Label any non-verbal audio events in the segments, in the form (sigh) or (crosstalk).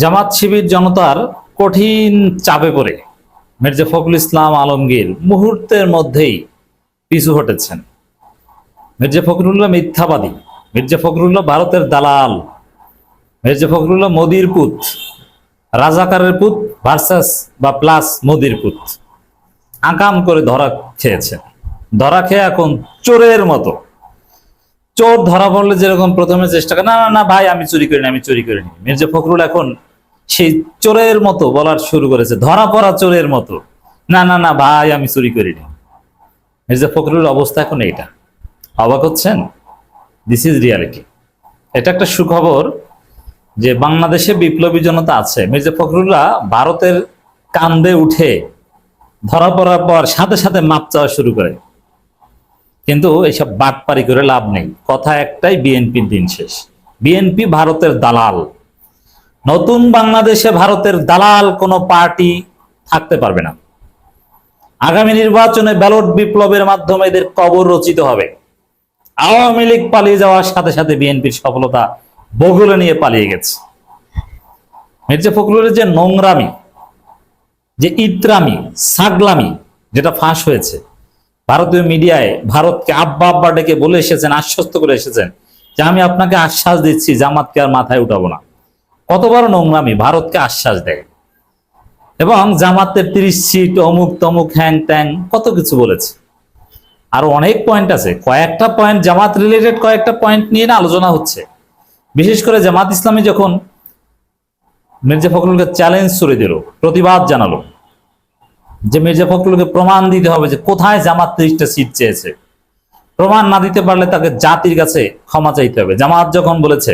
জামাত শিবির জনতার কঠিন চাপে পড়ে মির্জা ফখরুল ইসলাম আলমগীর মুহূর্তের মধ্যেই পিছু হটেছেন। মির্জা ফখরুল্লাহ মিথ্যাবাদী, মির্জা ফখরুল্লাহ ভারতের দালাল, মির্জা ফখরুল্লাহ মোদির পুত, রাজাকারের পুত ভার্সাস বা প্লাস মোদির পুত। আকাম করে ধরা খেয়েছেন। ধরা খেয়ে এখন চোরের মতো। চোর ধরা পড়লে যেরকম প্রথমে চেষ্টা করে, না না না, ভাই, আমি চুরি করিনি, আমি চুরি করিনি। মির্জা ফখরুল এখন সেই চোরের মতো বলার শুরু করেছে, ধরা পড়া চোরের মতো। না না না, ভাই, আমি চুরি করিনি। মির্জা ফখরুলের অবস্থা এখন এইটা। অবাক হচ্ছেন? দিস ইজ রিয়ালিটি এটা একটা সুখবর যে বাংলাদেশে বিপ্লবী জনতা আছে। মির্জা ফখরুল্লাহ ভারতের কান্দে উঠে ধরা পড়ার পর সাথে সাথে মাপ চাওয়া শুরু করে। কিন্তু এইসব বাটপারি করে লাভ নেই। কথা একটাই, বিএনপির দিন শেষ। বিএনপি ভারতের দালাল। নতুন বাংলাদেশে ভারতের দালাল কোনো পার্টি থাকতে পারবে না। আগামী নির্বাচনে ব্যালট বিপ্লবের মাধ্যমে এদের কবর রচিত হবে। আওয়ামী লীগ পালিয়ে যাওয়ার সাথে সাথে বিএনপির সফলতা বগুলে নিয়ে পালিয়ে গেছে। মির্জা ফখরুলের যে নোংরামি, যে ইত্রামি, সাগলামি, যেটা ফাঁস হয়েছে, ভারতীয় মিডিয়ায় ভারতকে আব্বা আব্বা ডেকে বলে এসেছেন, আশ্বস্ত করে এসেছেন যে আমি আপনাকে আশ্বাস দিচ্ছি, জামাতকে আর মাথায় উঠাবো না। কত বড় নোংরামি? ভারতকে আশ্বাস দেয়। এবং জামাতের তিরিশ সিট, অমুক তমুক, হ্যাং ত্যাং, কত কিছু বলেছে। আরও অনেক পয়েন্ট আছে। কয়েকটা পয়েন্ট জামাত রিলেটেড কয়েকটা পয়েন্ট নিয়ে না আলোচনা হচ্ছে। বিশেষ করে জামাত ইসলামী যখন মির্জা ফখরুলকে চ্যালেঞ্জ করে দিল, প্রতিবাদ জানালো, যে মির্জা ফখরুলকে প্রমাণ দিতে হবে যে কোথায় জামাত তিরিশটা সিট চেয়েছে। প্রমাণ না দিতে পারলে তাকে জাতির কাছে ক্ষমা চাইতে হবে। জামাত যখন বলেছে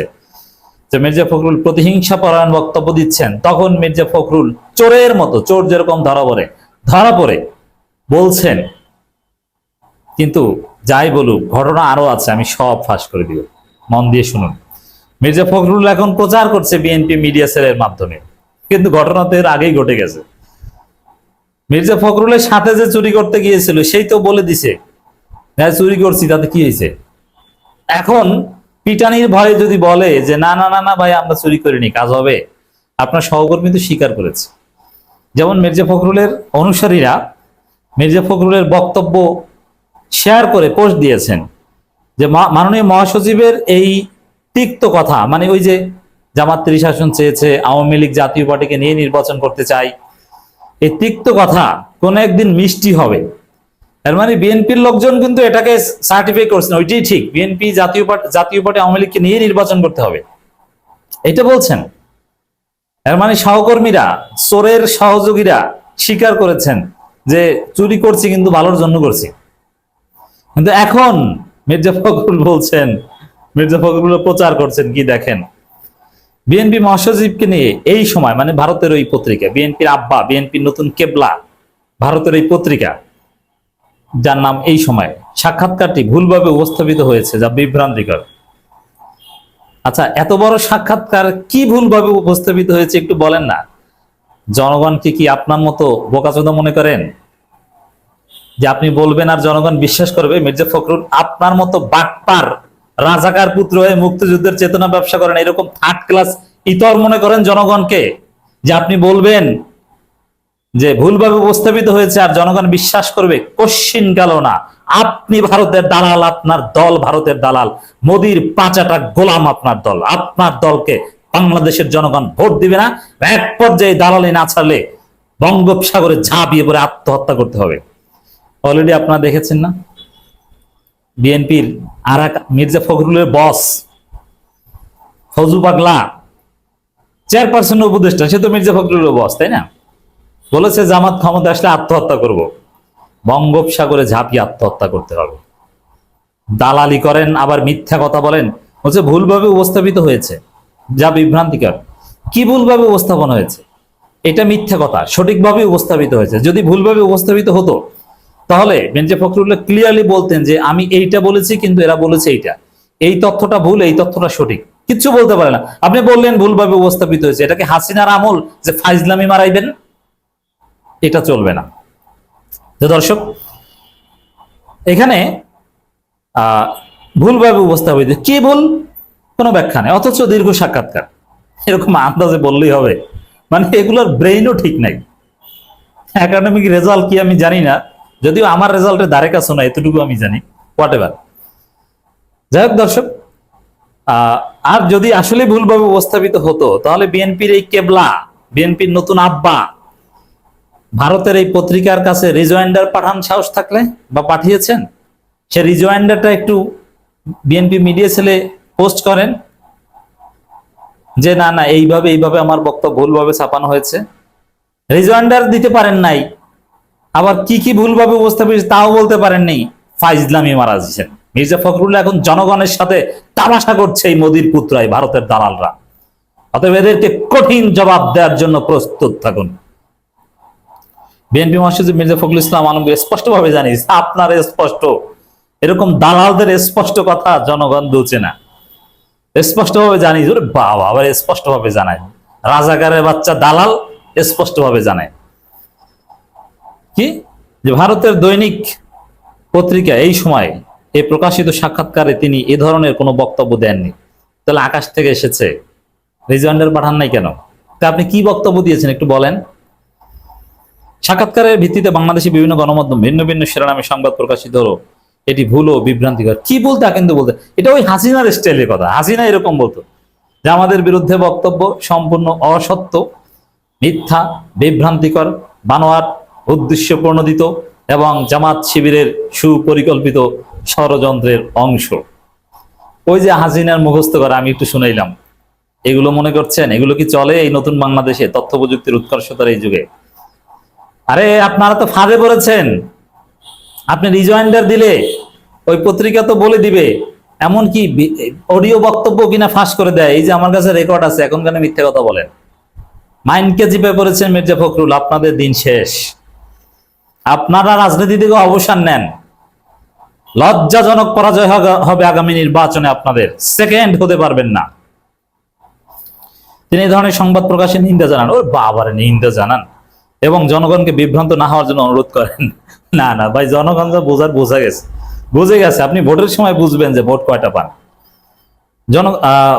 যে মির্জা ফখরুল প্রতিহিংসা পরায়ণ বক্তব্য দিচ্ছেন, তখন মির্জা ফখরুল চোরের মতো, চোর যেরকম ধরা পড়ে ধরা পড়ে, বলছেন, কিন্তু যাই বলুক, ঘটনা আরও আছে, আমি সব ফাঁস করে দিব। মন দিয়ে শুনুন। মির্জা ফখরুল এখন প্রচার করছে বিএনপি মিডিয়া সেলের মাধ্যমে, কিন্তু ঘটনা তো এর আগেই ঘটে গেছে। মির্জা ফখরুলের সাথে যে চুরি করতে গিয়েছিল, সেই তো বলে দিছে হ্যাঁ চুরি করছি, তাতে কি হয়েছে? এখন পিটানির ভয়ে যদি বলে যে, না না না না ভাই, আমরা চুরি করিনি, কাজ হবে। আপনার সহকর্মী তো স্বীকার করেছে। যেমন মির্জা ফখরুলের অনুসারীরা মির্জা ফখরুলের বক্তব্য শেয়ার করে পোস্ট দিয়েছেন যে মাননীয় মহাসচিবের এই তিক্ত কথা মানে ওই যে জামাত শাসন চেয়েছে, আওয়ামী লীগ জাতীয় পার্টিকে নিয়ে নির্বাচন করতে চাই, এই তিক্ত কথা কোন একদিন মিষ্টি হবে। এর মানে বিএনপির লোকজন কিন্তু এটাকে সার্টিফাই করছে না, ওইটাই ঠিক। বিএনপি জাতীয় পার্টি জাতীয় পার্টি আওয়ামী লীগকে নিয়ে নির্বাচন করতে হবে। এটা বলছেন। এর মানে সহকর্মীরা, চোরের সহযোগীরা স্বীকার করেছেন যে চুরি করছি কিন্তু ভালোর জন্য করছি। কিন্তু এখন মির্জা ফখরুল বলছেন, মির্জা ফখরুল প্রচার করছেন, কি দেখেন। বিএনপি মহাসচিবকে নিয়ে এই সময় মানে ভারতের ওই পত্রিকা, বিএনপির আব্বা, বিএনপির নতুন কেবলা, ভারতের এই পত্রিকা যার নাম এই সময়। সাক্ষাৎকারটি ভুলভাবে উপস্থাপিত হয়েছে, যা বিভ্রান্তিকর। আচ্ছা এত বড় সাক্ষাৎকার কি ভুলভাবে উপস্থাপিত হয়েছে একটু বলেন না। জনগণকে কি আপনার মতো বোকাচোদা মনে করেন? যে আপনি বলবেন আর জনগণ বিশ্বাস করবে, মির্জা ফখরুল আপনার মতো বাটপার, রাজাকার পুত্র হয়ে মুক্তিযুদ্ধের চেতনা ব্যবসা করেন, এরকম থার্ড ক্লাস ইতর মনে করেন জনগণকে? যে আপনি বলবেন যে ভুলভাবে উপস্থাপিত হয়েছে আর জনগণ বিশ্বাস করবে, কশ্চিন গেল না। আপনি ভারতের দালাল, আপনার দল ভারতের দালাল। মোদির পাঁচাটা গোলাম আপনার দল। আপনার দলকে বাংলাদেশের জনগণ ভোট দিবে না। এক পর্যায়ে দালালি না ছাড়লে বঙ্গোপসাগরে ঝাঁপিয়ে পড়ে আত্মহত্যা করতে হবে। অলরেডি আপনারা দেখেছেন না? বিএনপির আর এক মির্জা ফখরুলের বস ফজু পাগলা চেয়ারপারসন উপদেষ্টা, সে তো মির্জা ফখরুলের বস তাই না? বলেছে জামাত ক্ষমতা আসলে আত্মহত্যা করব। বঙ্গোপসাগরে ঝাঁপিয়ে আত্মহত্যা করতে হবে। দালালি করেন, আবার মিথ্যা কথা বলেন। বলছে, ভুলভাবে উপস্থাপিত হয়েছে। যা বিভ্রান্তিকর। কি ভুলভাবে উপস্থাপন হয়েছে? এটা মিথ্যা কথা। সঠিকভাবে উপস্থাপিত হয়েছে। যদি ভুলভাবে উপস্থাপিত হতো, তাহলে বেঞ্জে ফখরুল্লাহ ক্লিয়ারলি বলতেন যে, আমি এইটা বলেছি, কিন্তু এরা বলেছে এইটা। এই তথ্যটা ভুল, এই তথ্যটা সঠিক। কিচ্ছু বলতে পারে না। আপনি বললেন ভুলভাবে উপস্থাপিত হয়েছে। এটাকে হাসিনার আমল যে ফাইজলামি মারাইবেন? এটা চলবে না। তো দর্শক, এখানে ভুলভাবে উপস্থাপিত কি ভুল কোনো ব্যাখ্যা নেই, অথচ দীর্ঘ সাক্ষাৎকার। এরকম আন্দাজে বললেই হবে। মানে এগুলোর ব্রেইনও ঠিক নাই। একাডেমিক রেজাল্ট কি আমি জানি না। যদিও আমার রেজাল্টের ধারে কাছে না, এতটুকু আমি জানি। হোয়াট এভার যাই হোক দর্শক আর যদি আসলে ভুলভাবে উপস্থাপিত হতো, তাহলে বিএনপির এই কেবলা বিএনপির নতুন আব্বা ভারতের এই পত্রিকার কাছে রিজয়েন্ডার পাঠান সাহস থাকলে বা পাঠিয়েছেন, সে রিজয়েন্ডারটা একটু বিএনপি মিডিয়া সেলে পোস্ট করেন যে, না না, এইভাবে এইভাবে আমার বক্তব্য ভুলভাবে ছাপানো হয়েছে। রিজয়েন্ডার দিতে পারেন নাই। আবার কি কি ভুলভাবে উপস্থাপিত তাও বলতে পারেননি ফাইজলামি মারা দিচ্ছেন মির্জা ফখরুল্লাহ এখন জনগণের সাথে তামাশা করছে এই মোদির পুত্রাই ভারতের দালালরা। অতএব এদেরকে কঠিন জবাব দেওয়ার জন্য প্রস্তুত থাকুন। বিএনপি মহাসচিব মির্জা ফখরুল ইসলাম আলমগীর স্পষ্টভাবে জানিস আপনার স্পষ্ট। এরকম দালালদের স্পষ্ট কথা জনগণ দুচে না। স্পষ্টভাবে জানিস ওরে বাবা, আবার স্পষ্টভাবে জানায়। রাজাকারের বাচ্চা দালাল স্পষ্টভাবে জানায়। কি? যে ভারতের দৈনিক পত্রিকা এই সময় এই প্রকাশিত সাক্ষাৎকারে তিনি এ ধরনের কোনো বক্তব্য দেননি। তাহলে আকাশ থেকে এসেছে। রিজয়েন্ডার পাঠান নাই কেন? তা আপনি কি বক্তব্য দিয়েছেন একটু বলেন। সাক্ষাৎকারের ভিত্তিতে বাংলাদেশে বিভিন্ন গণমাধ্যম ভিন্ন ভিন্ন শিরোনামে সংবাদ প্রকাশিত হলো। এটি ভুল ও বিভ্রান্তিকর। কি বলতে কিন্তু বলতে? এটা ওই হাসিনার স্টাইলের কথা। হাসিনা এরকম বলতো, যে আমাদের বিরুদ্ধে বক্তব্য সম্পূর্ণ অসত্য, মিথ্যা, বিভ্রান্তিকর বানোয়ার উদ্দেশ্য প্রণোদিত এবং জামাত শিবিরের সুপরিকল্পিত ষড়যন্ত্রের অংশ। ওই যে হাসিনার মুখস্থ করা, আমি একটু শুনাইলাম। এগুলো মনে করছেন? এগুলো কি চলে এই নতুন বাংলাদেশে তথ্য প্রযুক্তির উৎকর্ষতার এই যুগে? আরে, আপনারা তো ফাঁদে পড়েছেন। আপনি রিজয়েন্ডার দিলে, ওই পত্রিকা তো বলে দিবে। এমন কি অডিও বক্তব্য কিনা ফাঁস করে দেয়। এই যে আমার কাছে রেকর্ড আছে, এখন কেন মিথ্যে কথা বলেন? মাইন্ডকে জিপে পড়েছেন মির্জা ফখরুল, আপনাদের দিন শেষ। আপনারা রাজনীতি থেকে অবসান নেন। লজ্জাজনক পরাজয় হবে- আগামী নির্বাচনে আপনাদের। সেকেন্ড হতে পারবেন না। তিনি এই ধরনের সংবাদ প্রকাশে নিন্দা জানান। ওর বাবার, নিন্দা জানান। এবং জনগণকে বিভ্রান্ত না হওয়ার জন্য অনুরোধ করেন। (laughs) না না, ভাই, জনগণ যা বোঝার বোঝা গেছে। বুঝে গেছে, আপনি ভোটের সময় বুঝবেন যে ভোট কয়টা পান। জন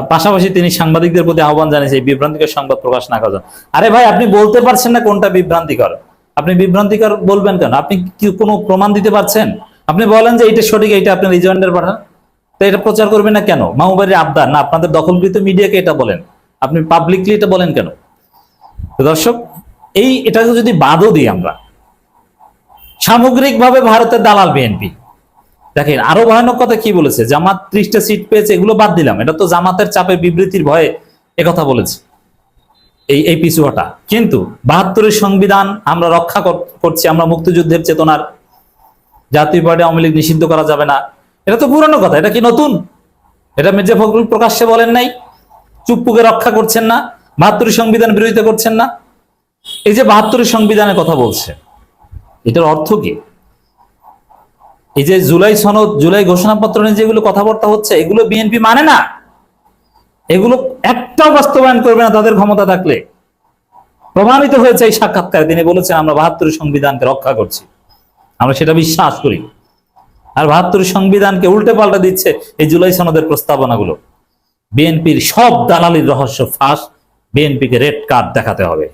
পাশাপাশি তিনি সাংবাদিকদের প্রতি আহ্বান জানিয়েছে, এই বিভ্রান্তিকর সংবাদ প্রকাশ না করার আরে ভাই, আপনি বলতে পারছেন না কোনটা বিভ্রান্তিকর। আপনি বিভ্রান্তিকর বলবেন কেন? আপনি কি কোনো প্রমাণ দিতে পারছেন? আপনি বলেন যে এইটা সঠিক, এইটা আপনি রিজয়েন্ডার পাঠান তো এটা প্রচার করবেন না কেন? মাহবুবাড়ির আবদার। না, আপনাদের দখলকৃত মিডিয়াকে এটা বলেন। আপনি পাবলিকলি এটা বলেন কেন? দর্শক এই এটাকে যদি বাদও দিই আমরা, সামগ্রিকভাবে ভারতের দালাল বিএনপি দেখেন, আরও ভয়ানক কথা কি বলেছে? জামাত ত্রিশটা সিট পেয়েছে, এগুলো বাদ দিলাম। এটা তো জামাতের চাপে বিবৃতির ভয়ে একথা বলেছে। এই এই পিছু হটা কিন্তু বাহাত্তরের সংবিধান আমরা রক্ষা কর- করছি, আমরা মুক্তিযুদ্ধের চেতনার। জাতীয় পার্টি আওয়ামী লীগ নিষিদ্ধ করা যাবে না। এটা তো পুরনো কথা, এটা কি নতুন? এটা মির্জা ফখরুল প্রকাশ্যে বলেন নাই। চুপ্পুকে রক্ষা করছেন না, বাহাত্তরের সংবিধান বিরোধিতা করছেন না। এই যে বাহাত্তরের সংবিধানের কথা বলছে, এটার অর্থ কি? এই যে জুলাই সনদ, জুলাই ঘোষণাপত্র নিয়ে যেগুলো কথাবার্তা হচ্ছে, এগুলো বিএনপি মানে না। এগুলো একটাও বাস্তবায়ন করবে না তাদের ক্ষমতা থাকলে। প্রমাণিত হয়েছে এই সাক্ষাৎকারে, তিনি বলেছেন, আমরা বাহাত্তরের সংবিধানকে রক্ষা করছি। আমরা সেটা বিশ্বাস করি। আর বাহাত্তরের সংবিধানকে উল্টে পাল্টা দিচ্ছে এই জুলাই সনদের প্রস্তাবনাগুলো। বিএনপির সব দালালির রহস্য ফাঁস, বিএনপিকে রেড কার্ড দেখাতে হবে।